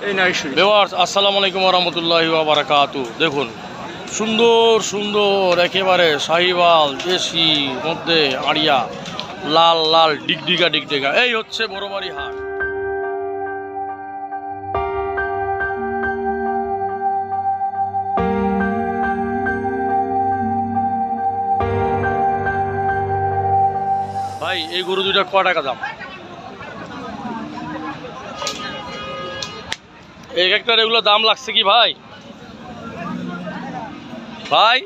বেওয়ার্স আলাইকুম রহমতুল্লাহি বারাকাতু। দেখুন, সুন্দর সুন্দর, একেবারে সাহিবাল দেশি, মধ্যে আড়িয়া, লাল লাল, ডিগডিগা ডিগডিগা। এই হচ্ছে বড়বাড়ি হাট। ভাই, এই গরু দুইটা ক টাকা দাম? এক একটা এগুলো দাম লাগছে কি ভাই? ভাই?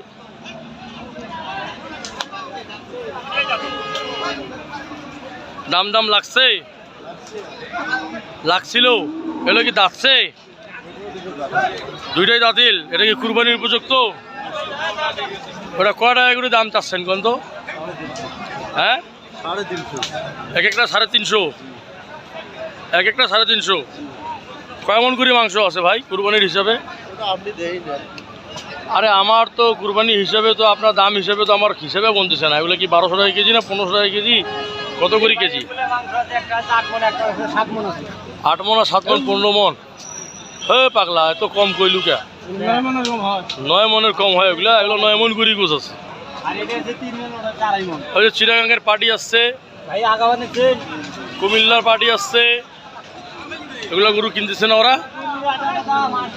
দাম দাম লাগছে? লাগছিল। এগুলো কি দাঁতছে? দুইটাই দাঁতিল। এটা কি কুরবানির উপযুক্ত? ওটা কয় টাকা করে দাম চাচ্ছেন কোন তো? হ্যাঁ? এক একটা সাড়ে তিনশো। এক একটা সাড়ে তিনশো। কয়মন করে মাংস আছে ভাই কুরবানির হিসাবে? আরে আমার তো কুরবানি হিসাবে তো আপনার দাম হিসাবে তো আমার হিসাবে বলতেছে না। এগুলো কি বারোশো টাকা কেজি না পনেরোশো টাকা কেজি? কত করে কেজি? আট মন আর সাত মন পনেরো মন। হে পাগলা এত কম কইলু কে? নয় মনের কম হয় এগুলা এগুলো নয় মন করে গোছ আছে। ওই যে পার্টি আসছে। কুমিল্লার পার্টি আসছে। এগুলো গরু কিনতেছে না ওরা?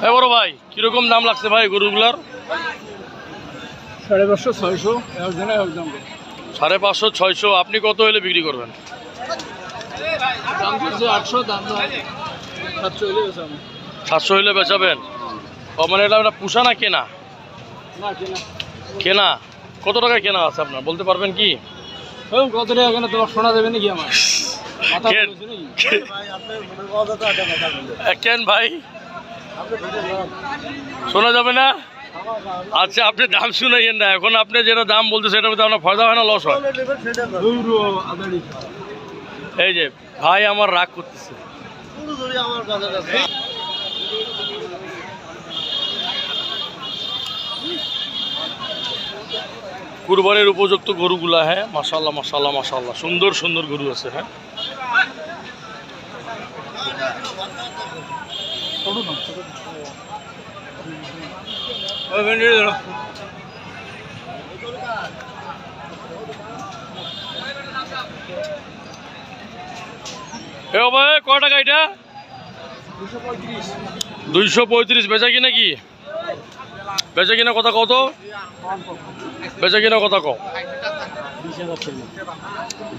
এ বড় ভাই কীরকম দাম লাগছে ভাই গরুগুলার? সাড়ে পাঁচশো ছয়শো একদম সাড়ে পাঁচশো ছয়শো আপনি কত হলে বিক্রি করবেন? সাতশো হলে বেচাবেন? ও মানে এটা একটা পুষা না কেনা? কেনা। কত টাকা কেনা আছে আপনার বলতে পারবেন কি? কত টাকা কেন তোমার শোনা দেবে নাকি আমার? কেন? ভাই শোনা যাবে না? আচ্ছা আপনি দাম শুনাইয়েন না। এখন আপনি যেটা দাম বলতে সেটা মধ্যে আপনার ফায়দা হয় না লস হয়? এই যে ভাই আমার রাগ করতেছে। কুরবানির উপযুক্ত গরুগুলা হ্যাঁ? মাসাল্লাহ মাসাল্লাহ মাসাল্লাহ সুন্দর সুন্দর গরু আছে হ্যাঁ? ছোটো না। এ ক দুইশো পঁয়ত্রিশ বেচা কিনা কি বেচা কিনা কথা কত বেচা কিনা কথা টাকা।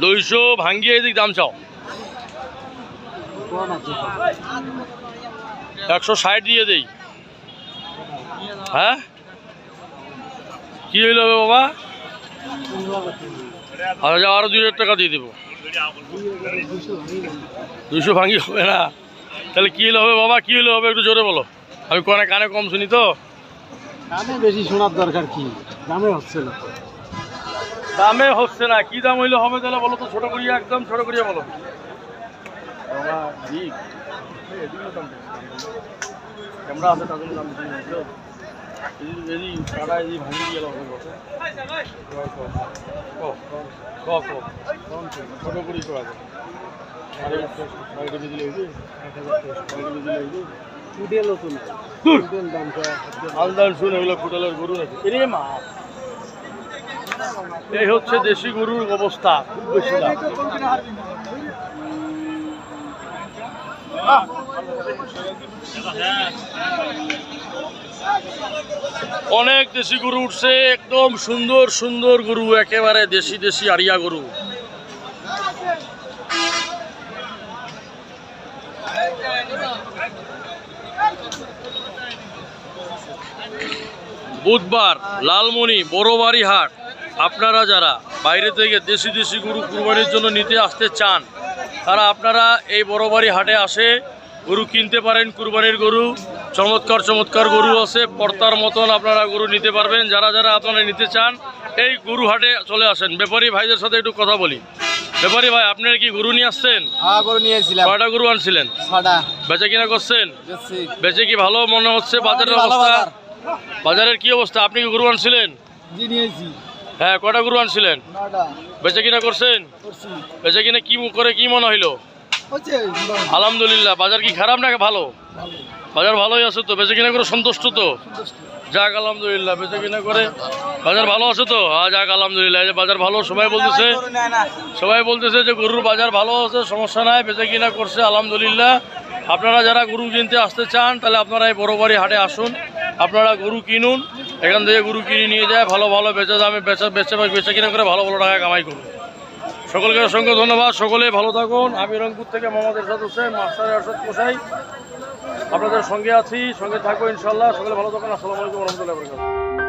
দুইশো ভাঙ্গিয়ে এদিক দাম চাও। একশো ষাট দিয়ে দেই। হ্যাঁ? কি হইল হবে বাবা? আচ্ছা আরও দুই হাজার টাকা দিয়ে দেবো। দুশো ভাঙ্গি হবে না। তাহলে কি হলে হবে বাবা? কি হলে হবে একটু জোরে বলো। আমি কানে কানে কম শুনি তো। দামে বেশি শোনার দরকার কি? দামে হচ্ছে না দামে হচ্ছে না। কি দাম হইলে হবে তাহলে বলো তো? ছোট করিয়া একদম ছোট করিয়া বলো। ঠিক ক্যামেরা আছে তাদের দাম বেশি নেই যদি যদি কাটা যদি ভাঙি গেল ছোট করি করা যায় আলদার শুন এগুলো ফুটালের গরু নাকি এরে মা এই হচ্ছে দেশি গরুর অবস্থা খুব বেশি দাম অনেক দেশি গরু উঠছে, একদম সুন্দর সুন্দর গরু, একেবারে দেশি দেশি আড়িয়া গরু। বুধবার, লালমনি বড়বাড়ি হাট আপনারা যারা বাইরে থেকে দেশি দেশি গরু কুরবানির জন্য নিতে আসতে চান তারা আপনারা এই বড়বাড়ি হাটে আসে গরু কিনতে পারেন কুরবানির গরু। চমৎকার চমৎকার গরু আছে পর্তার মতন আপনারা গরু নিতে পারবেন। যারা যারা আপনারা নিতে চান এই গরু হাটে চলে আসেন। ব্যাপারী ভাইদের সাথে একটু কথা বলি। ব্যাপারী ভাই আপনারা কি গরু নিয়ে আসছেন? হ্যাঁ নিয়েছিলাম কয়টা গরু আনছিলেন? বেচে কিনা করছেন? বেচে কি ভালো মনে হচ্ছে? বাজারের অবস্থা? বাজারের কি অবস্থা? আপনি কি গরু আনছিলেন? নিয়েছি হ্যাঁ কটা গরু আনছিলেন? বেচে কিনা করছেন? করছি। বেচে কিনা কি করে কি মনে হইল? আলহামদুলিল্লাহ বাজার কি খারাপ নাকি ভালো? বাজার ভালোই আছে তো বেঁচে কিনা করে সন্তুষ্ট তো? যাক আলহামদুলিল্লাহ বেঁচে কিনা করে বাজার ভালো আছে তো? হ্যাঁ যাক আলহামদুলিল্লাহ বাজার ভালো সবাই বলতেছে সবাই বলতেছে যে গরুর বাজার ভালো আছে সমস্যা নাই বেঁচে কিনা করছে আলহামদুলিল্লাহ। আপনারা যারা গরু কিনতে আসতে চান তাহলে আপনারা এই বড় বাড়ি হাটে আসুন। আপনারা গরু কিনুন, এখান থেকে গরু কিনে নিয়ে যায়, ভালো ভালো বেচে দামে বেচে বেচে বেচে কিনা করে ভালো ভালো টাকা কামাই করুন। সকলকে অসংখ্য ধন্যবাদ সকলে ভালো থাকুন। আমি রংপুর থেকে মোহাম্মদ এরশাদ হোসেন, মাস্টার এরশাদ কোসাই আপনাদের সঙ্গে আছি, সঙ্গে থাকব ইনশাল্লাহ সকলে ভালো থাকুন, আসসালামু আলাইকুম রহমতুল্লাহ